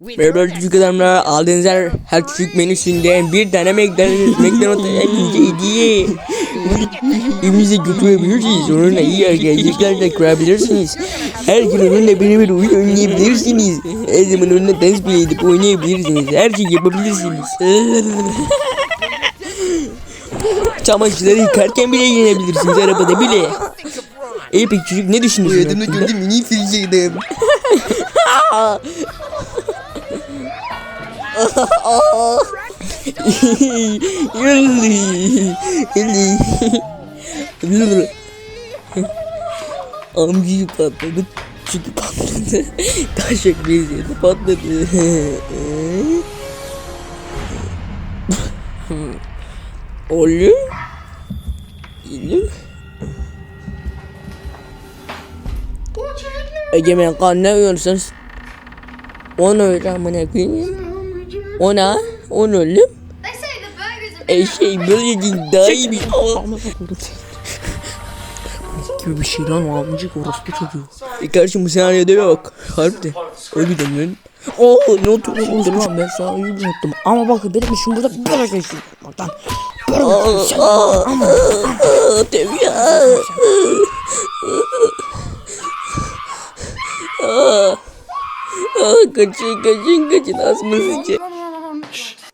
Merhaba küçük adamlar aldığınız her, her küçük menüsünden bir tane McDonald's McDonald's elinize hediye. Evinize götürebilirsiniz. Onunla iyi arkadaşlıklar da kurabilirsiniz. Her gün onunla beraber oyun oynayabilirsiniz. Her zaman onunla dans bile edip oynayabilirsiniz. Her şeyi yapabilirsiniz. Çamaşırları yıkarken bile yenebilirsiniz arabada bile. İyi peki çocuk ne Bu düşünüyorsun? hakkında? gördüm mini filceydim. Amcayı patladı. Çünkü patladı. Taşak beziydi patladı. Oğlum. Oğlum. Egemen kan ne yiyorsunuz? Onu öyle amına koyayım. Ona, onu oğlum. Are Eşeği böyle değil daha iyi bir gibi bir şey lan o amcık orospu çocuğu. E kardeşim bu senaryoda yok. Harbiden. O yüzden lan. Oo ne oturuyorsun lan ben sana iyi unuttum. Ama bakın benim işim burada böyle geçiyor. Bak lan. Ama. Tabii ya. Aa, kaçın kaçın kaçın asma sıçı. huge.